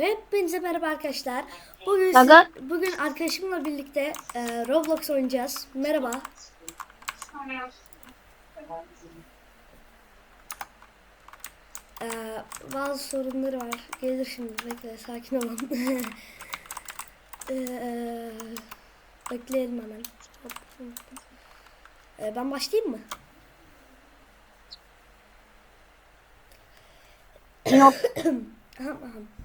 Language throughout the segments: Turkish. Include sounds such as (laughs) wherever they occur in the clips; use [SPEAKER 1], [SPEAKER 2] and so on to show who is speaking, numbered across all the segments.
[SPEAKER 1] Hepinize merhaba arkadaşlar. Bugün
[SPEAKER 2] Aga.
[SPEAKER 1] siz- bugün arkadaşımla birlikte e, Roblox oynayacağız. Merhaba. E, bazı sorunları var. Gelir şimdi. Bekle sakin olun. (laughs) e, e, bekleyelim hemen. E, ben başlayayım mı?
[SPEAKER 2] Yok. (coughs)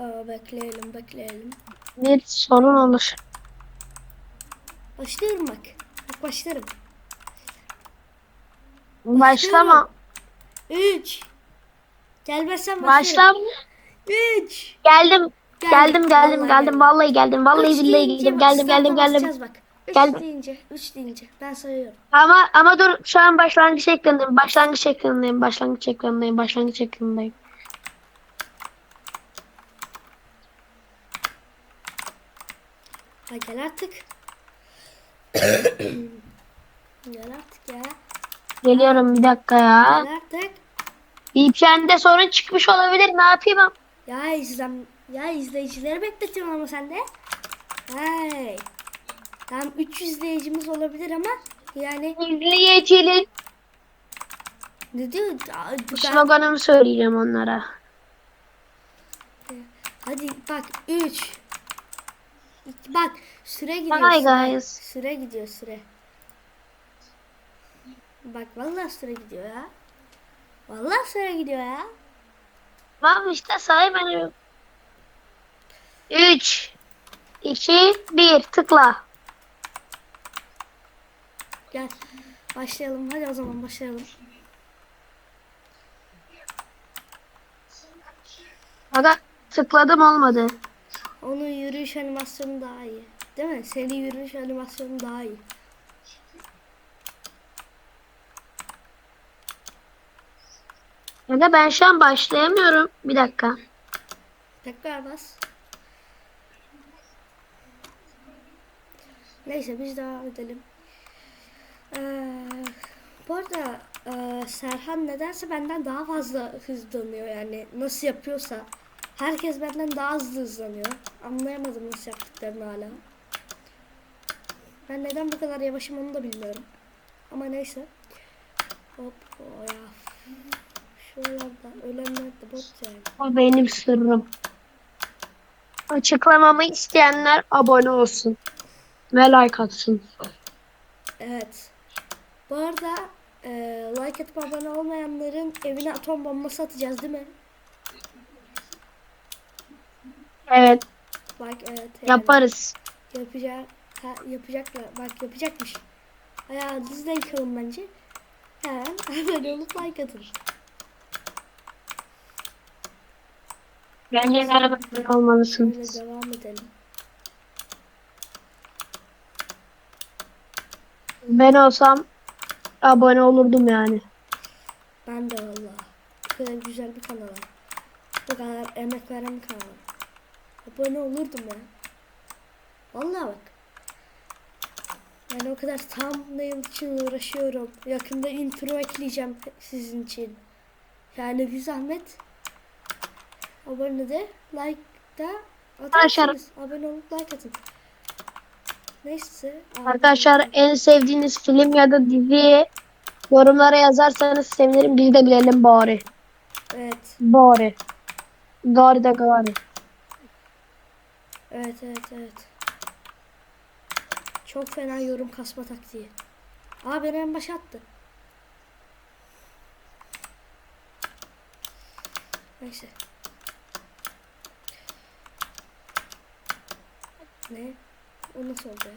[SPEAKER 1] Aa, bekleyelim bekleyelim.
[SPEAKER 2] Bir sorun olur.
[SPEAKER 1] Başlıyorum bak. Bak başlarım.
[SPEAKER 2] Başlama.
[SPEAKER 1] 3 Gelmezsen başlarım.
[SPEAKER 2] Başlam.
[SPEAKER 1] 3
[SPEAKER 2] Geldim. Geldim geldim geldim. Vallahi geldim. Vallahi billahi geldim. Geldim geldim geldim.
[SPEAKER 1] Bak. 3
[SPEAKER 2] Geldim.
[SPEAKER 1] deyince 3 deyince ben sayıyorum.
[SPEAKER 2] Ama ama dur şu an başlangıç ekranındayım. Başlangıç ekranındayım. Başlangıç ekranındayım. Başlangıç ekranındayım.
[SPEAKER 1] Ha gel artık. (coughs) gel artık ya.
[SPEAKER 2] Geliyorum bir dakika ya.
[SPEAKER 1] Gel artık.
[SPEAKER 2] VPN'de sorun çıkmış olabilir. Ne yapayım? ben?
[SPEAKER 1] Ya izlem ya izleyicileri bekletiyorsun ama sen de. Hey. Tamam 3 izleyicimiz olabilir ama yani
[SPEAKER 2] İzleyicilik
[SPEAKER 1] ne diyor? Ben-
[SPEAKER 2] sloganımı söyleyeceğim onlara.
[SPEAKER 1] Hadi bak 3 Bak süre gidiyor.
[SPEAKER 2] Hi guys.
[SPEAKER 1] Süre gidiyor süre. Bak vallahi süre gidiyor ya. Vallahi süre gidiyor ya.
[SPEAKER 2] Tamam işte say beni. 3 2 1 tıkla.
[SPEAKER 1] Gel. Başlayalım. Hadi o zaman başlayalım.
[SPEAKER 2] Aga tıkladım olmadı.
[SPEAKER 1] Onun yürüyüş animasyonu daha iyi. Değil mi? Senin yürüyüş animasyonu daha iyi.
[SPEAKER 2] Aga ben şu an başlayamıyorum. Bir dakika.
[SPEAKER 1] Tekrar bas. Neyse biz devam edelim. Ee, bu arada e, Serhan nedense benden daha fazla hızlanıyor yani nasıl yapıyorsa. Herkes benden daha hızlı hızlanıyor. Anlayamadım nasıl yaptıklarını hala. Ben neden bu kadar yavaşım onu da bilmiyorum. Ama neyse. Hop o ya. Şuralarda ölenler de bot yani.
[SPEAKER 2] O benim sırrım. Açıklamamı isteyenler abone olsun. Ve like atsın.
[SPEAKER 1] Evet. Bu arada e, like atıp abone olmayanların evine atom bombası atacağız değil mi?
[SPEAKER 2] Evet
[SPEAKER 1] Bak evet.
[SPEAKER 2] Yaparız.
[SPEAKER 1] Yapacak, ha, yapacaklar. Bak yapacakmış. Ayağınızı da yıkalım bence. Hemen (laughs) abone olup like atın.
[SPEAKER 2] Bence merhaba olmalısın.
[SPEAKER 1] Böyle devam edelim.
[SPEAKER 2] Ben olsam abone olurdum yani.
[SPEAKER 1] Ben de valla. Bu kadar güzel bir kanala. Bu kadar emek veren bir kanala. Abone olurdum ya. Vallahi bak. Yani o kadar thumbnail için uğraşıyorum. Yakında intro ekleyeceğim sizin için. Yani bir zahmet. Abone de, like da atarsınız. Abone olup like atın. Neyse.
[SPEAKER 2] Arkadaşlar en sevdiğiniz film ya da dizi yorumlara yazarsanız sevinirim. Biz de bilelim bari.
[SPEAKER 1] Evet.
[SPEAKER 2] Bari. Gari de gari.
[SPEAKER 1] Evet evet evet. Çok fena yorum kasma taktiği. Aa beni en başa attı. Neyse. Ne? O nasıl oldu ya?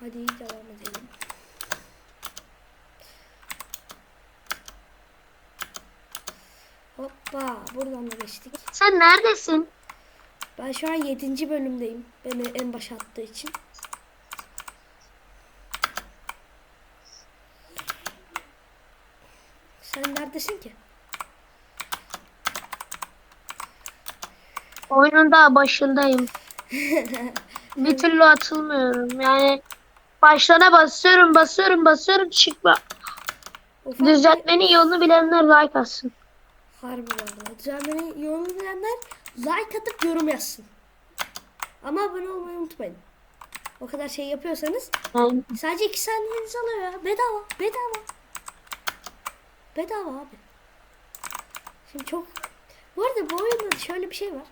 [SPEAKER 1] Hadi devam edelim. Hoppa buradan da geçtik.
[SPEAKER 2] Sen neredesin?
[SPEAKER 1] Ben şu an 7. bölümdeyim. Beni en başa attığı için. Sen neredesin ki?
[SPEAKER 2] Oyunun daha başındayım. (laughs) Bir türlü atılmıyorum. Yani Başlarına basıyorum basıyorum basıyorum çıkma.
[SPEAKER 1] Ufak
[SPEAKER 2] Düzeltmenin yolunu bilenler like atsın.
[SPEAKER 1] Harbi valla. Düzenlemeyi yolunu bilenler like atıp yorum yazsın. Ama abone olmayı unutmayın. O kadar şey yapıyorsanız sadece 2 saniyenizi alıyor ya. Bedava. Bedava. Bedava abi. Şimdi çok... Bu arada bu oyunda şöyle bir şey var.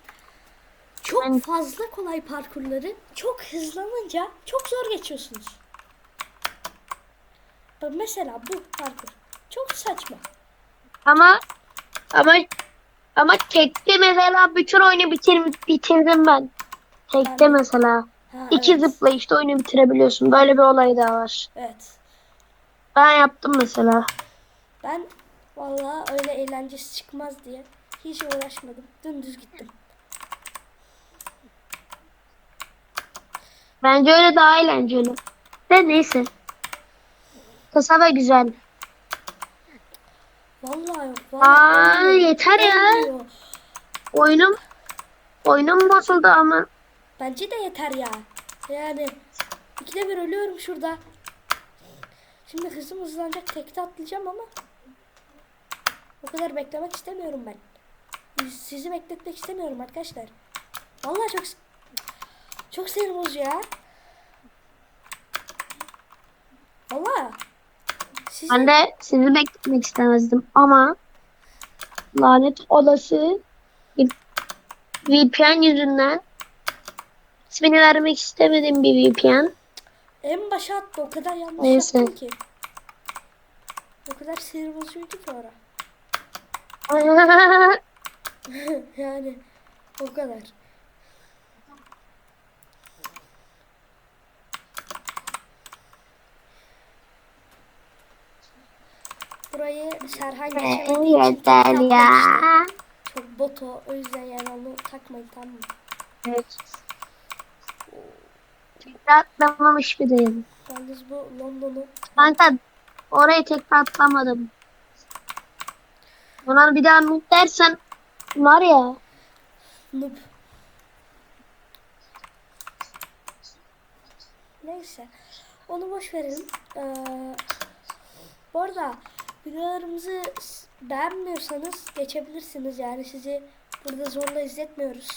[SPEAKER 1] Çok fazla kolay parkurları çok hızlanınca çok zor geçiyorsunuz. Mesela bu parkur. Çok saçma.
[SPEAKER 2] ama ama ama tekte mesela bütün oyunu bitir, bitirdim ben. Tekte
[SPEAKER 1] Yani-
[SPEAKER 2] mesela.
[SPEAKER 1] Ha,
[SPEAKER 2] İki
[SPEAKER 1] evet.
[SPEAKER 2] zıplayışta oyunu bitirebiliyorsun. Böyle bir olay da var.
[SPEAKER 1] Evet.
[SPEAKER 2] Ben yaptım mesela.
[SPEAKER 1] Ben vallahi öyle eğlencesi çıkmaz diye hiç uğraşmadım. Dümdüz gittim.
[SPEAKER 2] Bence öyle daha eğlenceli. De neyse. Kısa ve güzel.
[SPEAKER 1] Vallahi yok. Vallahi
[SPEAKER 2] Aa yeter ya.
[SPEAKER 1] Olmuyor.
[SPEAKER 2] Oyunum oyunum bozuldu ama.
[SPEAKER 1] Bence de yeter ya. Yani ikide bir ölüyorum şurada. Şimdi hızım hızlanacak tekte atlayacağım ama o kadar beklemek istemiyorum ben. Sizi bekletmek istemiyorum arkadaşlar. Vallahi çok çok sinir bozucu ya. Vallahi. Sizi...
[SPEAKER 2] Ben de sizi bekletmek istemezdim ama lanet olası VPN yüzünden ismini vermek istemedim bir VPN.
[SPEAKER 1] En başa attı o kadar yanlış
[SPEAKER 2] Neyse.
[SPEAKER 1] ki. O kadar sinir bozucuydu ki ora. (laughs) (laughs) yani o kadar. Burayı Serhan geçemediği için
[SPEAKER 2] Yeter ya.
[SPEAKER 1] Çok boto o yüzden yani onu takmayın tamam mı?
[SPEAKER 2] Evet. Tekrar atlamamış bir değilim.
[SPEAKER 1] Yalnız bu London'u
[SPEAKER 2] Kanka oraya tekrar atlamadım. Buna bir daha noob dersen var ya.
[SPEAKER 1] Noob. Neyse. Onu boş verelim. Ee, bu arada videolarımızı beğenmiyorsanız geçebilirsiniz. Yani sizi burada zorla izletmiyoruz.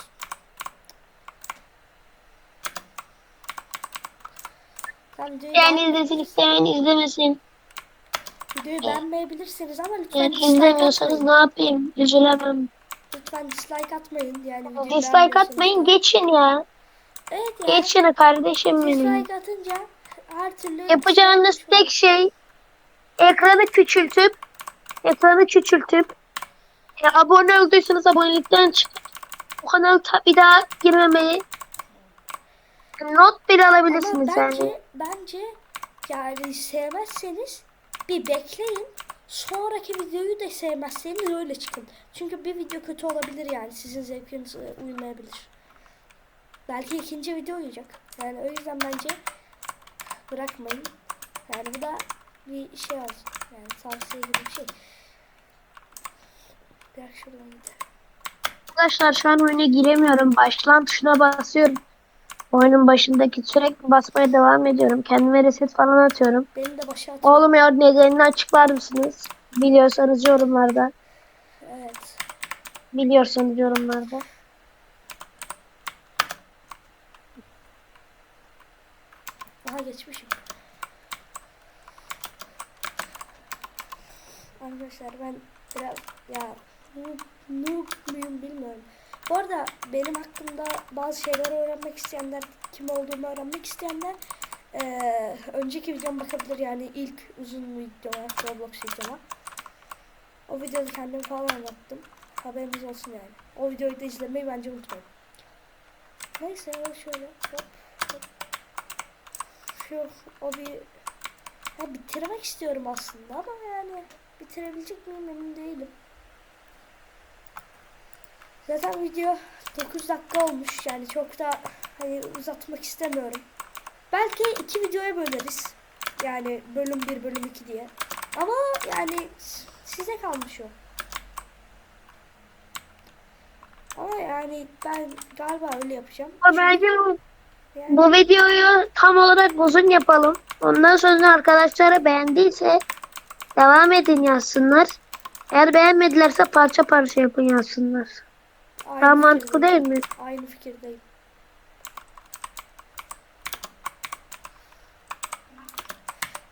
[SPEAKER 1] Videoyu,
[SPEAKER 2] Yani izlesin isteyen izlemesin.
[SPEAKER 1] videoyu beğenmeyebilirsiniz ama lütfen dislike
[SPEAKER 2] izlemiyorsanız ne yapayım? Üzülemem.
[SPEAKER 1] Lütfen dislike atmayın. Yani
[SPEAKER 2] Dislike atmayın geçin ya.
[SPEAKER 1] Evet ya.
[SPEAKER 2] Geçin kardeşim benim.
[SPEAKER 1] Dislike atınca her türlü
[SPEAKER 2] Yapacağınız tek şey ekranı küçültüp ekranı küçültüp e, abone olduysanız abonelikten çıkıp bu kanala ta- bir daha girmemeyi not bile
[SPEAKER 1] Ama
[SPEAKER 2] alabilirsiniz
[SPEAKER 1] bence,
[SPEAKER 2] yani.
[SPEAKER 1] bence yani sevmezseniz bir bekleyin. Sonraki videoyu da sevmezseniz öyle çıkın. Çünkü bir video kötü olabilir yani. Sizin zevkinize uymayabilir. Belki ikinci video olacak. Yani o yüzden bence bırakmayın. Yani bu da bir şey olsun. Yani tavsiye gibi bir şey. Bırak şuradan gidelim.
[SPEAKER 2] Arkadaşlar şu an oyuna giremiyorum. Başlan tuşuna basıyorum. Oyunun başındaki sürekli basmaya devam ediyorum. Kendime reset falan atıyorum.
[SPEAKER 1] Benim de başa atıyor.
[SPEAKER 2] Olmuyor nedenini açıklar mısınız? Biliyorsanız yorumlarda.
[SPEAKER 1] Evet.
[SPEAKER 2] Biliyorsanız yorumlarda.
[SPEAKER 1] Daha geçmişim. Arkadaşlar ben biraz ya noob, muyum bilmiyorum. Bu arada benim hakkımda bazı şeyler öğrenmek isteyenler, kim olduğumu öğrenmek isteyenler eee, önceki videoma bakabilir yani ilk uzun videoma, Roblox videoma. O videoda kendimi falan anlattım. Haberiniz olsun yani. O videoyu da izlemeyi bence unutmayın. Neyse şöyle hop hop. Şu o bir ya bitirmek istiyorum aslında ama yani bitirebilecek miyim emin değilim. Zaten video 9 dakika olmuş yani çok da hani uzatmak istemiyorum. Belki iki videoya böleriz. Yani bölüm 1 bölüm 2 diye. Ama yani size kalmış o. Ama yani ben galiba öyle yapacağım.
[SPEAKER 2] Ama bence bu
[SPEAKER 1] Yani
[SPEAKER 2] Bu videoyu tam olarak uzun yapalım. Ondan sonra arkadaşlara beğendiyse devam edin yazsınlar. Eğer beğenmedilerse parça parça yapın yazsınlar.
[SPEAKER 1] aynı
[SPEAKER 2] Daha mantıklı değil mi?
[SPEAKER 1] Aynı fikirdeyim.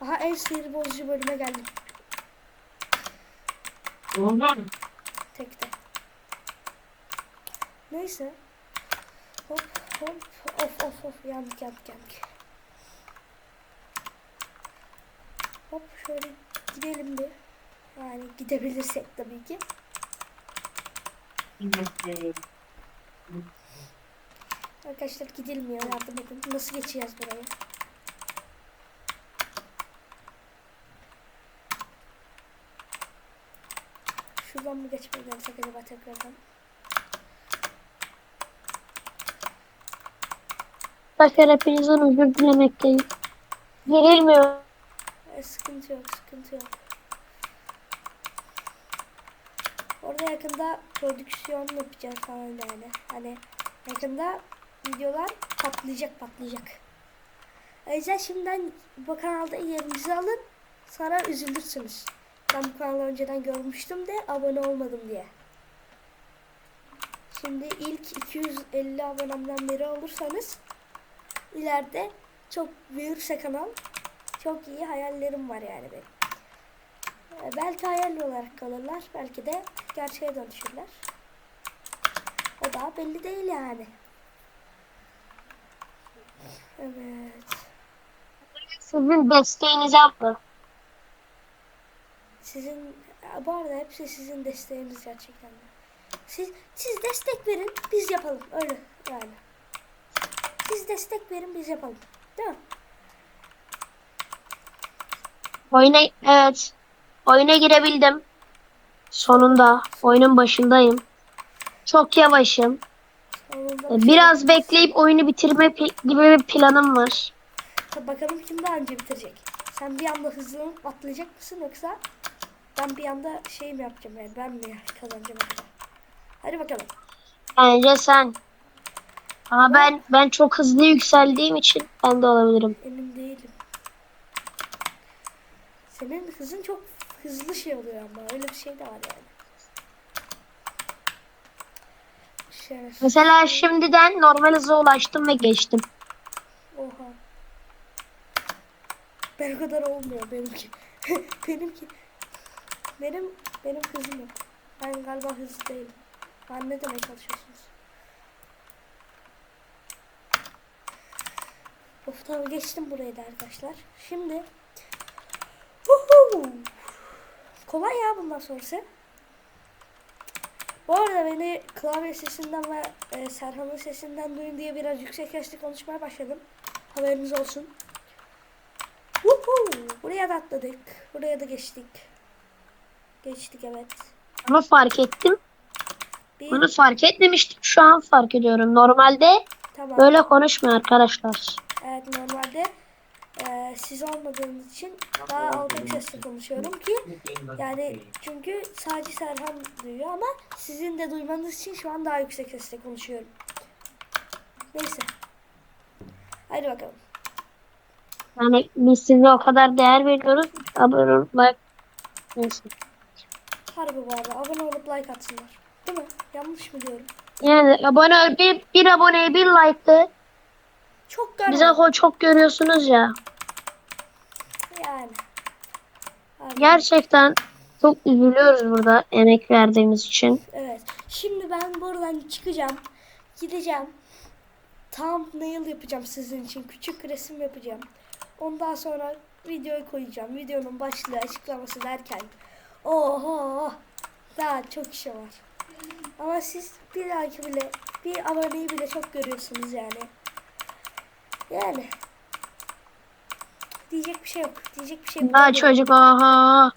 [SPEAKER 1] Aha en sinir bozucu bölüme geldim. Tekte. Neyse. Hop hop of of of yandık yandık yandık. Hop şöyle gidelim bir. Yani gidebilirsek tabii ki. Arkadaşlar gidilmiyor yardım edin. Nasıl geçeceğiz buraya? Şuradan mı geçmeye gelsek acaba tekrardan?
[SPEAKER 2] Arkadaşlar hepinizden özür dilemekteyim. Girilmiyor.
[SPEAKER 1] E, sıkıntı yok, sıkıntı yok. Orada yakında prodüksiyon yapacağız falan yani. Hani yakında videolar patlayacak patlayacak. O yüzden şimdiden bu kanalda yerinizi alın. Sonra üzülürsünüz. Ben bu kanalı önceden görmüştüm de abone olmadım diye. Şimdi ilk 250 abonemden biri olursanız ileride çok büyürse kanal çok iyi hayallerim var yani benim. Ee, Belki hayal olarak kalırlar, belki de gerçeğe dönüşürler. O daha belli değil yani. Evet.
[SPEAKER 2] Sizin desteğinize yaptı.
[SPEAKER 1] Sizin bu arada hepsi sizin desteğiniz gerçekten. Siz siz destek verin, biz yapalım. Öyle yani. Siz destek verin, biz yapalım. Değil mi?
[SPEAKER 2] Oyuna evet. Oyuna girebildim. Sonunda oyunun başındayım. Çok yavaşım. Ee, Biraz bekleyip oyunu bitirme gibi bir planım var.
[SPEAKER 1] Bakalım kim daha önce bitirecek. Sen bir anda hızlanıp atlayacak mısın yoksa ben bir anda şey mi yapacağım yani ben mi kazanacağım acaba? Hadi bakalım.
[SPEAKER 2] Bence sen. Ama ben ben çok hızlı yükseldiğim için ben de olabilirim.
[SPEAKER 1] Emin değilim. Senin hızın çok hızlı şey oluyor ama öyle bir şey de var yani. Şöyle.
[SPEAKER 2] Mesela şimdiden normal hıza ulaştım ve geçtim.
[SPEAKER 1] Oha. Ben o kadar olmuyor benimki. (laughs) benimki. Benim benim hızım yok. Ben galiba hızlı değilim. Ben ne demeye çalışıyorsunuz? Of tamam geçtim burayı da arkadaşlar. Şimdi Kolay ya bundan sonrası. Bu arada beni klavye sesinden ve e, Serhan'ın sesinden duyun diye biraz yüksek sesle konuşmaya başladım. Haberiniz olsun. Huhu! Buraya da atladık. Buraya da geçtik. Geçtik evet.
[SPEAKER 2] Ama fark ettim.
[SPEAKER 1] Bir,
[SPEAKER 2] Bunu fark etmemiştim. Şu an fark ediyorum. Normalde
[SPEAKER 1] tamam.
[SPEAKER 2] böyle konuşmuyor arkadaşlar.
[SPEAKER 1] Evet normalde e, siz olmadığınız için daha alçak sesle konuşuyorum ki yani çünkü sadece Serhan duyuyor ama sizin de duymanız için şu an daha yüksek sesle konuşuyorum. Neyse. Hadi bakalım.
[SPEAKER 2] Yani biz size o kadar değer veriyoruz. Abone olup like. Neyse.
[SPEAKER 1] Harbi bu arada abone olup like atsınlar. Değil mi? Yanlış mı diyorum?
[SPEAKER 2] Yani abone bir, bir aboneye bir like'tı.
[SPEAKER 1] Çok garip.
[SPEAKER 2] Bize o çok görüyorsunuz ya.
[SPEAKER 1] Yani. Harbi.
[SPEAKER 2] Gerçekten çok üzülüyoruz burada emek verdiğimiz için.
[SPEAKER 1] Evet. Şimdi ben buradan çıkacağım. Gideceğim. Thumbnail yapacağım sizin için. Küçük resim yapacağım. Ondan sonra videoyu koyacağım. Videonun başlığı açıklaması derken. Oho. Daha çok işe var. Ama siz bir like bile bir aboneyi bile çok görüyorsunuz yani. Yani. Diyecek bir şey yok. Diyecek bir şey yok.
[SPEAKER 2] Daha çocuk oha.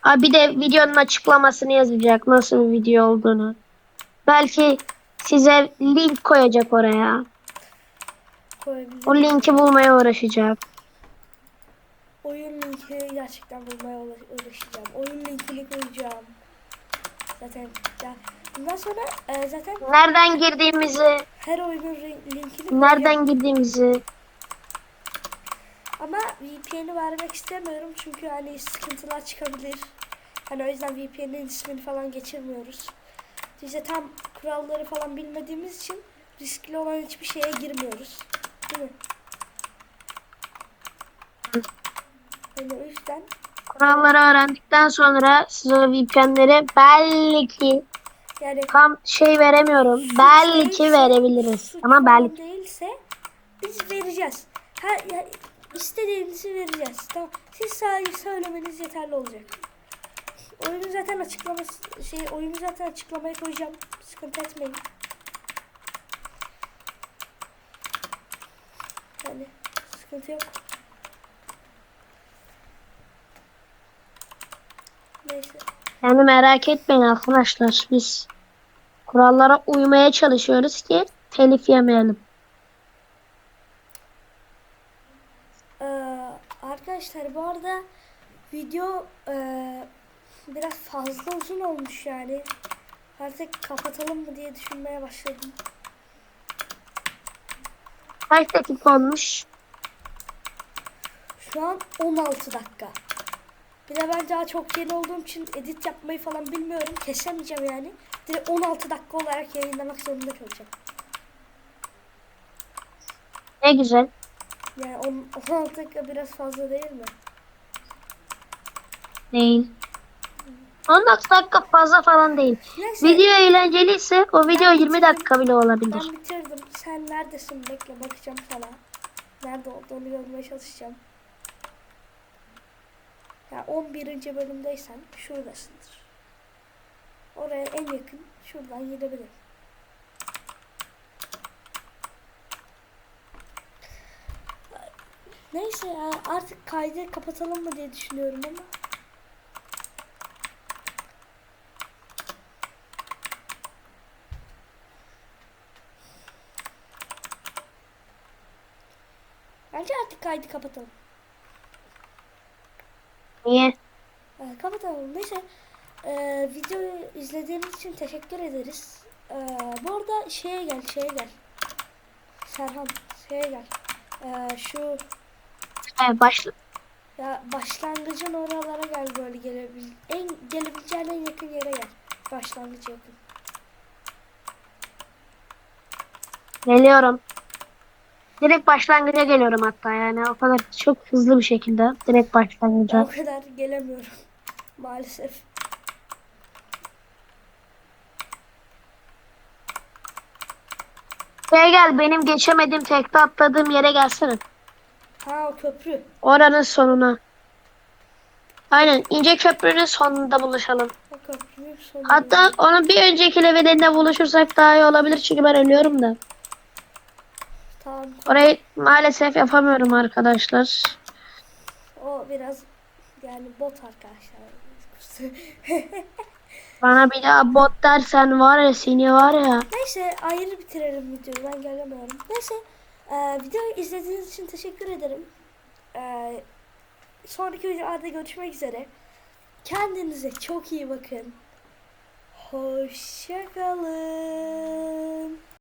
[SPEAKER 2] Ha bir de videonun açıklamasını yazacak nasıl bir video olduğunu. Belki size link koyacak oraya. O linki bulmaya uğraşacak.
[SPEAKER 1] Oyun linkini gerçekten bulmaya uğra- uğraşacağım. Oyun linkini koyacağım. Zaten ya Bundan sonra e, zaten
[SPEAKER 2] Nereden girdiğimizi,
[SPEAKER 1] her oyunun linkini
[SPEAKER 2] nereden girdiğimizi.
[SPEAKER 1] Ama VPN'i vermek istemiyorum çünkü hani sıkıntılar çıkabilir. Hani o yüzden VPN'in ismini falan geçirmiyoruz. De tam kuralları falan bilmediğimiz için riskli olan hiçbir şeye girmiyoruz. Değil mi? Yani o yüzden
[SPEAKER 2] Kuralları öğrendikten sonra size o VPN'leri belki
[SPEAKER 1] yani
[SPEAKER 2] tam şey veremiyorum. Belki
[SPEAKER 1] değilse-
[SPEAKER 2] verebiliriz. Ama belki.
[SPEAKER 1] değilse biz vereceğiz. Her ya, istediğinizi vereceğiz. Tamam. Siz sadece söylemeniz yeterli olacak. Oyunu zaten açıklaması şey oyunu zaten açıklamaya koyacağım. Sıkıntı etmeyin. Yani sıkıntı yok. Neyse.
[SPEAKER 2] Yani merak etmeyin arkadaşlar. Biz kurallara uymaya çalışıyoruz ki telif yemeyelim.
[SPEAKER 1] Ee, arkadaşlar bu arada video e, biraz fazla uzun olmuş yani. Artık kapatalım mı diye düşünmeye başladım.
[SPEAKER 2] Kaç dakika olmuş?
[SPEAKER 1] Şu an 16 dakika. Bir de ben daha çok yeni olduğum için edit yapmayı falan bilmiyorum. Kesemeyeceğim yani. Direkt 16 dakika olarak yayınlamak zorunda kalacağım.
[SPEAKER 2] Ne güzel.
[SPEAKER 1] Yani on- 16 dakika biraz fazla değil mi?
[SPEAKER 2] Değil. 16 dakika fazla falan değil.
[SPEAKER 1] Neyse.
[SPEAKER 2] Video eğlenceliyse o video 20 dakika bile olabilir.
[SPEAKER 1] Ben bitirdim. Sen neredesin? Bekle bakacağım sana. Nerede olduğunu görmeye çalışacağım. Ya 11. bölümdeysen şuradasındır. Oraya en yakın şuradan gidebilirim. Neyse ya artık kaydı kapatalım mı diye düşünüyorum ama. Bence artık kaydı kapatalım.
[SPEAKER 2] Niye?
[SPEAKER 1] Ee, kapatalım. Neyse. Ee, videoyu izlediğiniz için teşekkür ederiz. Ee, bu arada şeye gel, şeye gel. Serhan, şeye gel. Ee, şu
[SPEAKER 2] Evet, başla.
[SPEAKER 1] ya başlangıcın oralara gel böyle gelebil en gelebileceğin en yakın yere gel. Başlangıcı yakın.
[SPEAKER 2] Geliyorum. Direkt başlangıca geliyorum hatta yani o kadar çok hızlı bir şekilde direkt başlangıca.
[SPEAKER 1] o kadar gelemiyorum. Maalesef.
[SPEAKER 2] Şuraya gel benim geçemediğim tekte atladığım yere gelsene.
[SPEAKER 1] Ha o köprü.
[SPEAKER 2] Oranın sonuna. Aynen ince köprünün sonunda buluşalım.
[SPEAKER 1] O köprünün sonu.
[SPEAKER 2] Hatta onun bir önceki levelinde buluşursak daha iyi olabilir çünkü ben ölüyorum da.
[SPEAKER 1] Tamam.
[SPEAKER 2] Orayı maalesef yapamıyorum arkadaşlar.
[SPEAKER 1] O biraz yani bot arkadaşlar. (laughs)
[SPEAKER 2] Bana bir daha bot dersen var ya seni var ya.
[SPEAKER 1] Neyse ayrı bitirelim videoyu ben gelemiyorum. Neyse e, videoyu izlediğiniz için teşekkür ederim. E, sonraki videolarda görüşmek üzere. Kendinize çok iyi bakın. Hoşçakalın.